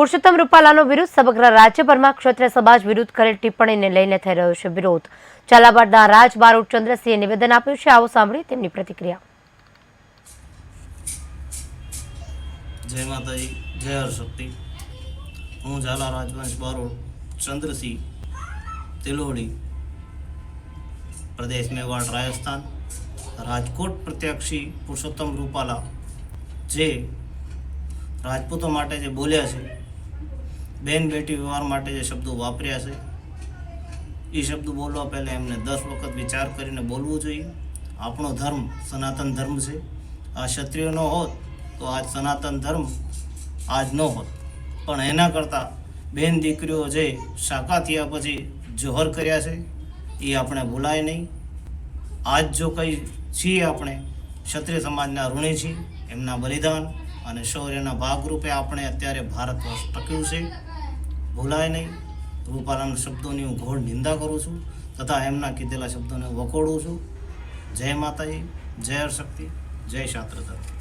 પુરુષોત્તમ રૂપાલાનો વિરોધ સમગ્ર રાજ્યભરમાં ક્ષત્રિય સમાજ વિરુદ્ધ કરેલ ટિપ્પણીને લઈને થઈ રહ્યો છે વિરોધ. ઝાલાવાડના રાજ બારોટ ચંદ્રસિંહે નિવેદન આપ્યું છે. આવો સાંભળી તેમની પ્રતિક્રિયા. જય માતાજી, જય હરશક્તિ હું ઝાલા રાજવંશ બારોડ ચંદ્રસિંહ, તિલોડી પ્રદેશ મેવાડ, રાજસ્થાન. રાજકોટ પ્રત્યક્ષી પુરુષોત્તમ રૂપાલા જે રાજપૂતો માટે જે બોલ્યા છે બેન બેટી વ્યવહાર માટે જે શબ્દો વાપર્યા છે એ શબ્દો બોલવા પહેલાં એમને દસ વખત વિચાર કરીને બોલવું જોઈએ. આપણો ધર્મ સનાતન ધર્મ છે. આ ક્ષત્રિય ન હોત તો આજ સનાતન ધર્મ આજ ન હોત. પણ એના કરતાં બેન દીકરીઓ જે શાકા થયા પછી જોહર કર્યા છે, એ આપણે ભૂલાય નહીં. આજ જો કંઈ છીએ આપણે, ક્ષત્રિય સમાજના ઋણી છીએ, એમના બલિદાન અને શૌર્યના ભાગરૂપે આપણે અત્યારે ભારત વર્ષ ટક્યું છે. ભૂલાય નહીં. રૂપાલાના શબ્દોની હું ઘોર નિંદા કરું છું તથા એમના કીધેલા શબ્દોને વખોડું છું. જય માતાજી, જય હરશક્તિ, જય શાસ્ત્ર ધર્મ